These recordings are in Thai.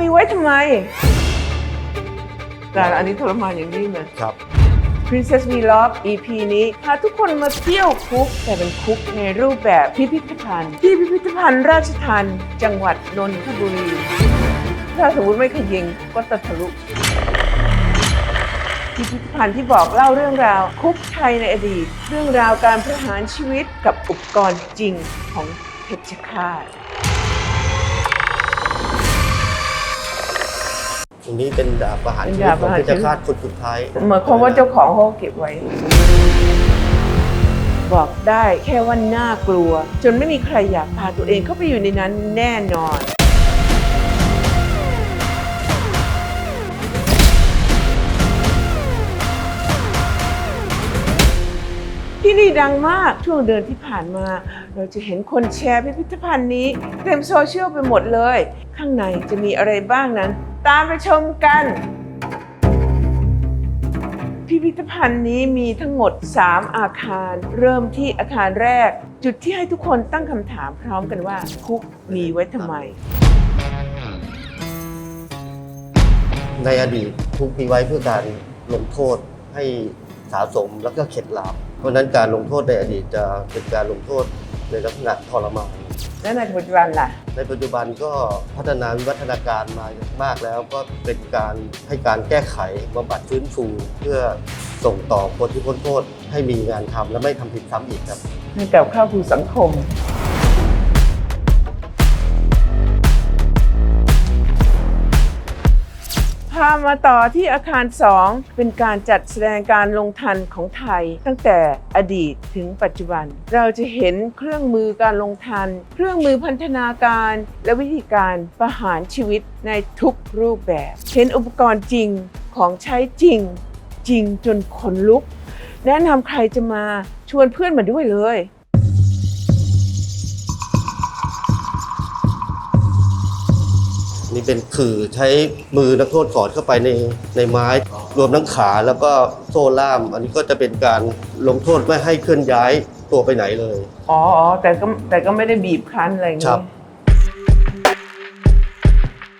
มีไว้ทำไม แต่อันนี้ทรมานอย่างยิ่งเลย ครับ Princess We Love EP นี้พาทุกคนมาเที่ยวคุก แต่เป็นคุกในรูปแบบพิพิธภัณฑ์ ที่พิพิธภัณฑ์ราชทันจังหวัดนนทบุรี ถ้าสมมติไม่ขยิงก็ตะทะลุพิพิธภัณฑ์ที่บอกเล่าเรื่องราว คุกไทยในอดีต เรื่องราวการประหารชีวิตกับอุปกรณ์จริงของเพชฌฆาต ตรงนี้เป็นดาบประหารเป็นชีวิตดาบขปองระหารเพชฌฆาตคนสุดท้ายหมายความว่าเจ้าของเขาเก็บไว้ บอกได้แค่ว่าน่ากลัว จนไม่มีใครอยากพาตัวเองเข้าไปอยู่ในนั้นแน่นอน ที่นี่ดังมากช่วงเดือนที่ผ่านมา เราจะเห็นคนแชร์พิพิธภัณฑ์นี้เต็มโซเชียลไปหมดเลย ข้างในจะมีอะไรบ้างนั้น ตามไปชมกัน พิพิธภัณฑ์นี้มีทั้งหมด 3 อาคาร เริ่มที่อาคารแรก จุดที่ให้ทุกคนตั้งคำถามพร้อมกันว่าคุกมีไว้ทำไม ในอดีตทุกมีไว้เพื่อการลงโทษให้สะสมแล้วก็เข็ดหลาบ เพราะฉะนั้นการลงโทษในอดีตจะเป็นการลงโทษในลักษณะทรมานและในปัจจุบันล่ะ ในปัจจุบันก็พัฒนาวิวัฒนาการมามากแล้วก็เป็นการให้การแก้ไขบำบัดฟื้นฟูเพื่อส่งต่อคนที่พ้นโทษให้มีงานทำและไม่ทำผิดซ้ำอีกครับให้กับเข้าสู่สังคม พามาต่อที่อาคาร 2 เป็นการจัดแสดงการลงทันของไทย ตั้งแต่อดีตถึงปัจจุบัน เราจะเห็นเครื่องมือการลงทัน เครื่องมือพันธนาการ และวิธีการประหารชีวิตในทุกรูปแบบ เห็นอุปกรณ์จริงของใช้จริง จริงจนขนลุก แนะนำใครจะมาชวนเพื่อนมาด้วยเลย เป็นขื่อใช้มือนักโทษกอดเข้าไปในในไม้ รวมทั้งขาแล้วก็โซ่ล่าม อันนี้ก็จะเป็นการลงโทษไม่ให้เคลื่อนย้ายตัวไปไหนเลย อ๋ออ๋อแต่ก็แต่ก็ไม่ได้บีบคั้นอะไรอย่างครังี้บ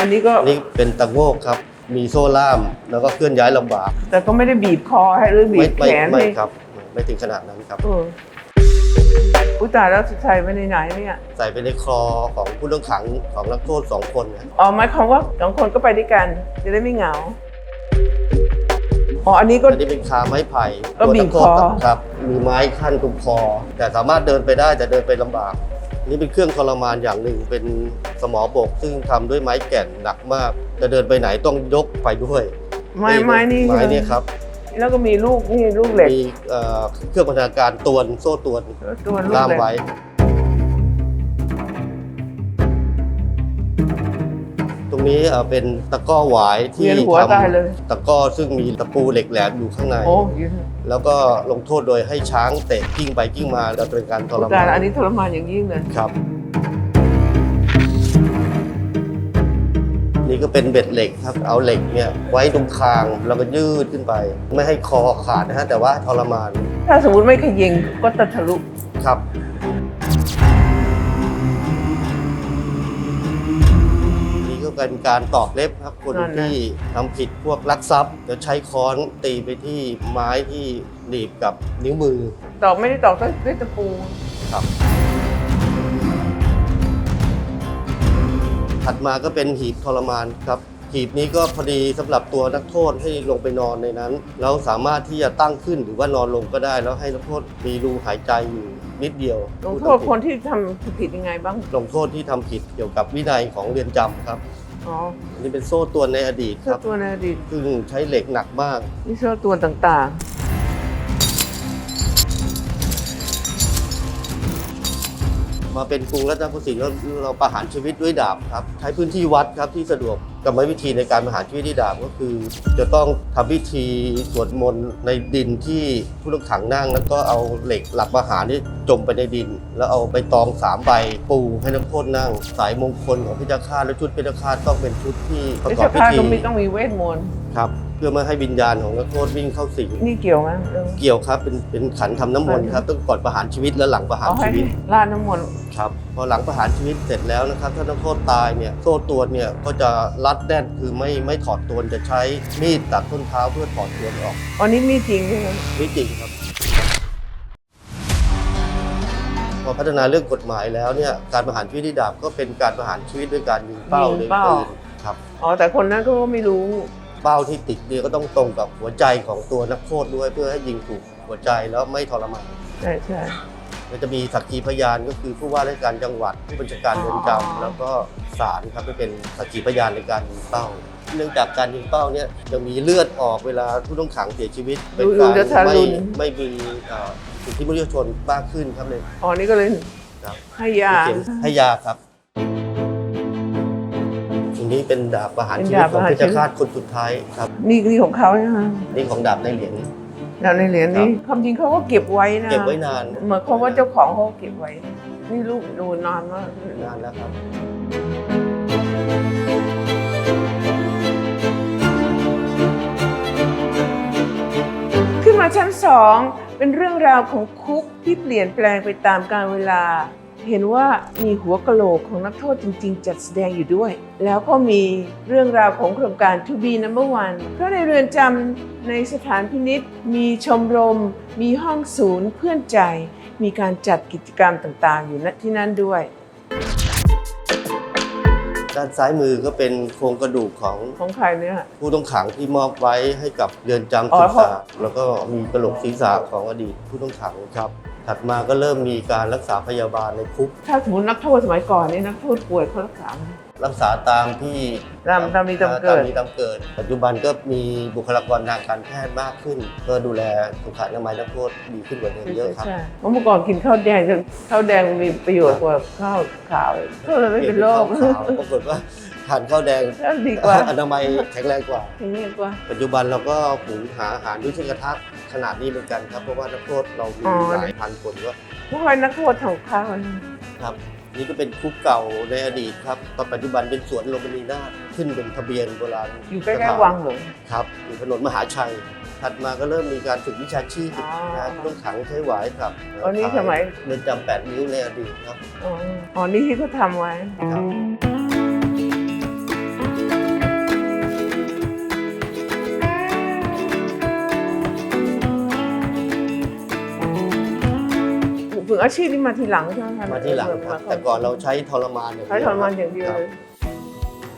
อันนี้ก็อันนี้เป็นตะโงกครับ มีโซ่ล่ามแล้วก็เคลื่อนย้ายลำบากแต่ก็ไม่ได้บีบคอให้หรือบีไม่บไม่แขนไม่ให้ครับไม่ถึงขนาดนั้นครับ เออ อุยตายแล้วสุดท้ายไปในไหนเนี่ยใส่ไปในคอของผู้ต้องขังของนักโทษสองคนนะอ๋อหมายความว่าสองคนก็ไปด้วยกัน จะได้ไม่เหงาอ๋ออันนี้ก็ อันนี้เป็นคาไม้ไผ่ก็บีบตัวนัโทษคอครับ มีไม้ขั้นตรงคอ แต่สามารถเดินไปได้แต่เดินไปลำบาก นี่เป็นเครื่องทรมานอย่างหนึ่งเป็นสมอบก ซึ่งทำด้วยไม้แก่นหนักมาก จะเดินไปไหนต้องยกไปด้วยไม้ไม้นี่ไม้เนี่ยครับ แล้วก็มีลูกนี่ลูกเหล็กมีเอ่อเครื่องพัฒนาการตวนโซ่ตวนตัวลูกล่ามเหล็กไว้ ตรงนี้เอ่อเป็นตะกร้อหวายที่เวียนหัวทตายเลยำตะกร้อซึ่งมีตะปูเหล็กแหลมอยู่ข้างใน โอ้ยแล้วก็ลงโทษโดยให้ช้างเตะกิ้งไปกิ้งมาแล้วเป็นการทรตายมาแล้วอันนนี้ทรมานอย่างยิ่งเลย ครับ ก็เป็นเบ็ดเหล็กครับ เอาเหล็กเนี่ยไว้ตรงคางแล้วก็ยืดขึ้นไป ไม่ให้คอขาดนะฮะแต่ว่าทรมานถ้าสมมติไม่ขยิงก็ตะทะลุครับนี่ก็เป็นการตอกเล็บครับคนนั่นนะที่ทำผิดพวกลักทรัพย์จะใช้ค้อนตีไปที่ไม้ที่หนีบกับนิ้วมือ ตอกไม่ได้ตอกด้วยด้วยตะปูครับ ถัดมาก็เป็นหีบทรมานครับ หีบนี้ก็พอดีสำหรับตัวนักโทษให้ลงไปนอนในนั้น แล้วสามารถที่จะตั้งขึ้นหรือว่านอนลงก็ได้ แล้วให้นักโทษมีรูหายใจอยู่นิดเดียวลงโทษคนที่ทำผิดยังไงบ้าง ลงโทษที่ทำผิดเกี่ยวกับวินัยของเรือนจำครับอ๋ออันนี้เป็นโซ่ตรวนในอดีตคเสื้อรับตัวในอดีตซึ่งใช้เหล็กหนักมากนี่เสื้อตัวต่าง มาเป็นกรุงรัตนโกสินทร์แล้วเราประหารชีวิตด้วยดาบครับใช้พื้นที่วัดครับที่สะดวกกรรมวิธีในการประหารชีวิตด้วยดาบก็คือ จะต้องทำพิธีสวดมนต์ในดินที่ผู้ต้องขังนั่ง แล้วก็เอาเหล็กหลักประหารนี่จมไปในดิน แล้วเอาใบตองสามใบปูให้นักโทษนั่ง สายมงคลของพิจาคาตและชุดพิจาคาตต้องเป็นชุดที่ๆประไม่กอใช่บพิผ้าธีต้องมีต้องมีเวทมนต์ครับ พื่อไม่ให้วิญญาณของนักโทษวิ่งเข้าสิงนี่เกี่ยวไหมเรื่องเกี่ยวครับเป็นเป็นขันทำน้ำมนต์ครับต้องก่อนประหารชีวิตและหลังประหารเอาให้ชีวิต ลาดน้ำมนต์ครับพอหลังประหารชีวิตเสร็จแล้วนะครับถ้านักโทษตายเนี่ยโซ่ตรวนเนี่ยก็จะรัดแน่นคือไม่ไม่ถอดตรวนจะใช้มีดตัดต้นเท้าเพื่อถอดตรวนออกอันนี้มีจริงใช่ไหมนี่จริงครับ พอพัฒนาเรื่องกฎหมายแล้วเนี่ยการประหารชีวิตที่ดาบก็เป็นการประหารชีวิตด้วยการยิงเป้าด้วยปืนครับ อ๋อแต่คนนั้นก็ไม่รู้ เป้าที่ติดเนี่ยก็ต้องตรงกับหัวใจของตัวนักโทษด้วย เพื่อให้ยิงถูกหัวใจแล้วไม่ทรมานใช่ใช่ก็จะมีสักขีพยานก็คือผู้ว่าราชการจังหวัดผู้บัญชาการเรือนจอ๋อำแล้วก็ศาลครับที่เป็นสักขีพยานในการยิงเป้า เนื่องจากการยิงเป้าเนี่ยจะมีเลือดออกเวลาผู้ต้องขังเสียชีวิต เป็นดูการจะทาไม่รุณไม่มีเอ่อสิทธิมนุษยชนมากขึ้นครับเลยอ๋อนี่ก็เลยครับให้ยาเขียนให้ยาครับตรง นี้เป็นดาบประหารเป็นชีวิตดาบขปองระหารเพชชีฌวิตฆาตคนสุดท้ายครับ นี่นี่ของเขาใช่ไหมนี่ของดาบในเหรียญแล้วในเหรียญนี้ความจริงเขาก็เก็บไว้นะเก็บไว้นานเหมือนความว่าเจ้าของเขาเก็บไว้ นี่รูปดูนานมากนานแล้วครับขึ้นมาชั้นสองเป็นเรื่องราวของคุกที่เปลี่ยนแปลงไปตามกาลเวลา เห็นว่ามีหัวกะโหลกของนักโทษจริง ๆ จัดแสดงอยู่ด้วย แล้วก็มีเรื่องราวของโครงการ To be number one เพราะในเรือนจำในสถานพินิษมีชมรม มีห้องศูนย์เพื่อนใจ มีการจัดกิจกรรมต่างๆ อยู่ณที่นั่นด้วยด้านซ้ายมือก็เป็นโครงกระดูกของของใครเนี่ยผู้ต้องขังที่มอบไว้ให้กับเรือนจำอ๋ศึอกเขาษาแล้วก็มีกระโหลกศีรษะของอดีตผู้ต้องขังครับ ถัดมาก็เริ่มมีการรักษาพยาบาลในคุก ถ้าสมมตินักโทษสมัยก่อนนี่นักโทษป่วยเขารักษาไหม รักษาตามที่ตามตามมีตามเกิด ตามมีตามเกิด ปัจจุบันก็มีบุคลากรทางการแพทย์มากขึ้นเพื่อดูแลสุขอนามัยนักโทษดีขึ้นกว่าเดิมเยอะครับ ใช่เพราะเมื่อก่อนกินข้าวแดงจนข้าวแดงมีประโยชน์กว่าข้าวขาวอีกก็เลยไม่เป็นโรค ปลี่ยนเป็นข้าวขาวปรากฏว่า ทานข้าวแดงแล้วดีกว่าอนามัยแข็งแรงกว่าอย่างนี้กว่า ปัจจุบันเราก็หุงหาอาหารด้วยเชือกกระทะขนาดนี้เหมือนกันครับ เพราะว่านักโทษเรามีอ๋อหลายพันคนก็เพราะว่านักโทษของข้าวนี่ครับนี่ก็เป็นคุกเก่าในอดีตครับตอนปัจจุบันเป็นสวนโรมานีนาถขึ้นเป็นทะเบียนโบราณอยู่ใกล้ๆวังหลวงครับอยู่ถนนมหาชัย ถัดมาก็เริ่มมีการฝึกวิชาชีพอ๋อนะผู้ต้องขังใช้หวายกับอันนี้สมัยเรือนจำแปดนิ้วในอดีตครับอ๋ออ๋อนี่ที่เขาทำไว้ครับ ฝึกอาชีพนี่มาทีหลังใช่ไหมคะมาที่หลังครับ แต่ก่อนเราใช้ทรมานอย่างเดียวใช้ทรมานอย่างเดียวเลย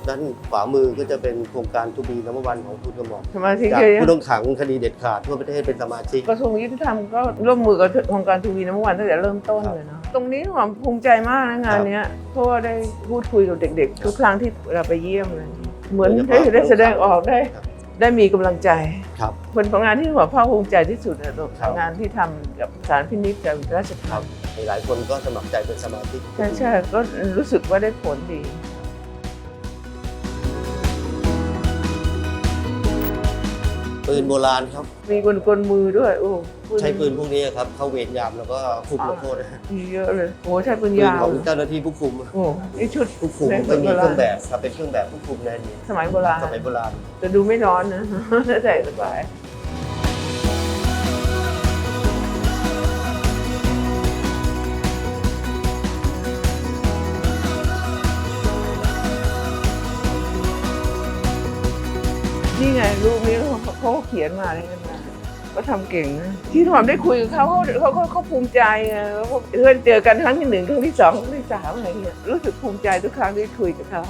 ด้านขวามือก็จะเป็นโครงการทูบีน้ำวันของคุณกระหม่อมสมาชิกจากเยอะผู้ต้องขังคดีเด็ดขาดทั่วประเทศเป็นสมาชิก กระทรวงยุติธรรมก็ร่วมมือกับโครงการทูวีน้ำวันตั้งแต่เริ่มต้นครับเลยเนาะตรงนี้ความภูมิใจมากนะงานเนี้ยเพราะว่าได้พูดคุยกับเด็กๆ ทุกครั้งที่เราไปเยี่ยมเลยเหมือนได้ได้แสดงออกได้ครับ ได้มีกำลังใจครับเป็นผลงานที่หัวภาคภูมิใจที่สุดนะตรงครับงานที่ทำกับสารพินิจกับราชคทัรัณบฑ์มีหลายคนก็สมัครใจเป็นสมาชิกใช่ใช่ก็รู้สึกว่าได้ผลดี ปืนโบราณครับ มีกลกลมือด้วย โอ้ใช้ปืนพวกนี้ครับ เข้าเวรยามแล้วก็คุมนักโทษนะฮะมีเยอะเลยโอ้ใช้ปืนปืนยาวของเจ้าหน้าที่ผู้คุม โอ้นี่ชุดผู้คุมในไม่มีเครื่องโบราณแบบครับเป็นเครื่องแบบผู้คุมในอดีตสมัยโบราณสมัยโบราณจะดูไม่ร้อนนะใส่สบายนี่ไงรูปนี้ เขาเขียนมาเลยนะก็ทำเก่งนะที่ถามได้คุยกับเขาเขาเขาเขาภูมิใจไงแล้วก็เพื่อนเจอกันครั้งที่หนึ่งครั้งที่สองครั้งที่สามอะไรเงี้ยรู้สึกภูมิใจทุกครั้งที่คุยกับเขา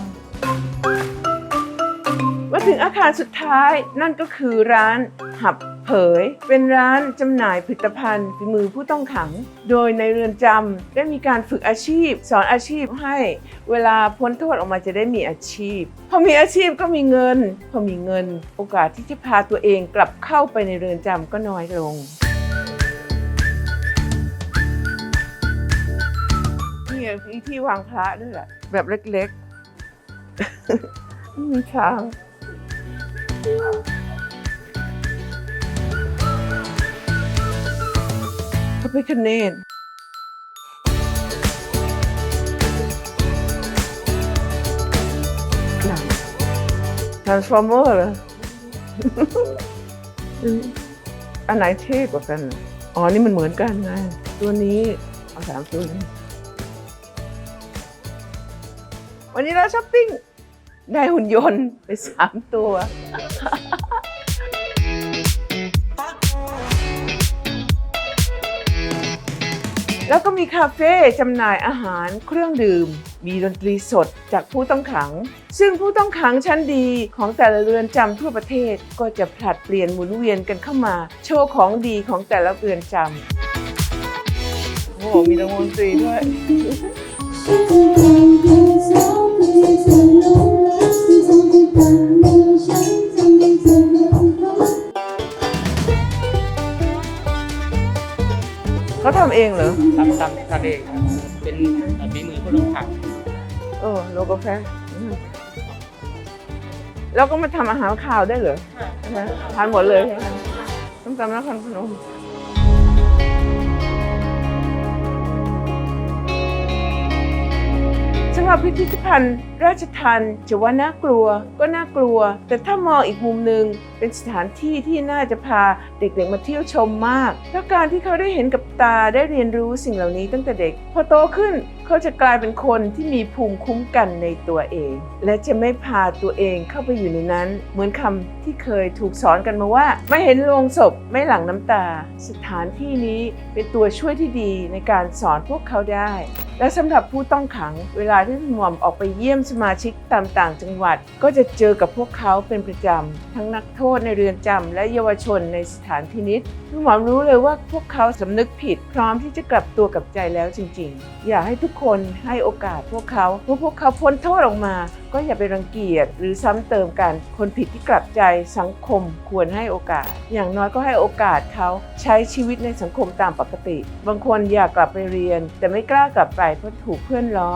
มาถึงอาคารสุดท้ายนั่นก็คือร้านหับ เผย เป็นร้านจำหน่ายผลิตภัณฑ์ฝีมือผู้ต้องขัง โดยในเรือนจำได้มีการฝึกอาชีพ สอนอาชีพให้เวลาพ้นโทษออกมาจะได้มีอาชีพ พอมีอาชีพก็มีเงิน พอมีเงิน โอกาสที่จะพาตัวเองกลับเข้าไปในเรือนจำก็น้อยลงนี่มีที่วางพระด้วยแหละแบบเล็กๆมีช้าง พิคเนตนัง Transformer เหรออันไหนเท่กว่ากัน อ๋อ นี่มันเหมือนกันไง ตัวนี้ เอาสามตัวนี้ วันนี้เราช้อปปิ้งได้หุ่นยนต์ไปสามตัว แล้วก็มีคาเฟ่จำหน่ายอาหารเครื่องดื่ม มีดนตรีสดจากผู้ต้องขัง ซึ่งผู้ต้องขังชั้นดีของแต่ละเรือนจำทั่วประเทศก็จะผลัดเปลี่ยนหมุนเวียนกันเข้ามา โชว์ของดีของแต่ละเรือนจำโอ้โหมีดนตรีด้วย ทำเองเหรอ ทำทำทำเองครับเป็นฝีมือผู้ต้องขังเออโลกาแฟอืมแล้วก็มาทำอาหารข่าวได้เหรอใช่ไหมทานหมดเลยใช่ไหมต้มตำนครพนมสำหรับพิพิธภัณฑ์ ราชทันจะว่าน่ากลัวก็น่ากลัว แต่ถ้ามองอีกมุมหนึ่งเป็นสถานที่ที่น่าจะพาเด็กๆมาเที่ยวชมมากแล้วการที่เขาได้เห็นกับตาได้เรียนรู้สิ่งเหล่านี้ตั้งแต่เด็ก พอโตขึ้นเขาจะกลายเป็นคนที่มีภูมิคุ้มกันในตัวเอง และจะไม่พาตัวเองเข้าไปอยู่ในนั้น เหมือนคำที่เคยถูกสอนกันมาว่า ไม่เห็นโลงศพไม่หลั่งน้ำตา สถานที่นี้เป็นตัวช่วยที่ดีในการสอนพวกเขาได้ และสำหรับผู้ต้องขัง เวลาที่หม่อมออกไปเยี่ยมสมาชิกตามต่างจังหวัด ก็จะเจอกับพวกเขาเป็นประจำ ทั้งนักโทษในเรือนจำและเยาวชนในสถานพินิษคุณหมอมรู้เลยว่าพวกเขาสำนึกผิด พร้อมที่จะกลับตัวกลับใจแล้วจริง ๆ อยากให้ทุกคนให้โอกาสพวกเขาเมื่อพวกเขาพ้นโทษออกมา ก็อย่าไปรังเกียจหรือซ้ำเติมกัน คนผิดที่กลับใจสังคมควรให้โอกาส อย่างน้อยก็ให้โอกาสเขาใช้ชีวิตในสังคมตามปกติ บางคนอยากกลับไปเรียน แต่ไม่กล้ากลับไปเพราะถูกเพื่อนล้อ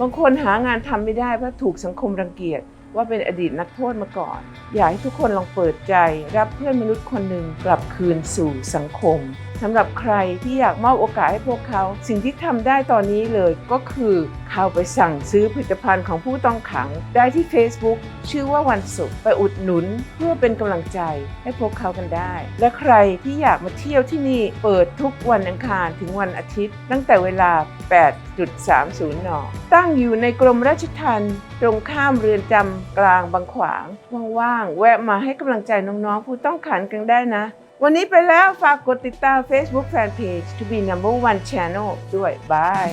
บางคนหางานทำไม่ได้เพราะถูกสังคมรังเกียจว่าเป็นอดีตนักโทษมาก่อน อยากให้ทุกคนลองเปิดใจ รับเพื่อนมนุษย์คนหนึ่งกลับคืนสู่สังคมสำหรับใครที่อยากมอบโอกาสให้พวกเขา สิ่งที่ทำได้ตอนนี้เลยก็คือ เข้าไปสั่งซื้อผลิตภัณฑ์ของผู้ต้องขัง ได้ที่ Facebook ชื่อว่าวันศุกร์ไปอุดหนุนเพื่อเป็นกำลังใจให้พวกเขากันได้ และใครที่อยากมาเที่ยวที่นี่เปิดทุกวันอังคารถึงวันอาทิตย์ ตั้งแต่เวลา 8.30 น ตั้งอยู่ในกรมราชทัณฑ์ตรงข้ามเรือนจำกลางบางขวาง ว่างๆ แวะมาให้กำลังใจน้องๆ ผู้ต้องขังกันได้นะวันนี้ไปแล้วฝากกดติดตาม Facebook Fanpage To Be Number One Channel ด้วยบาย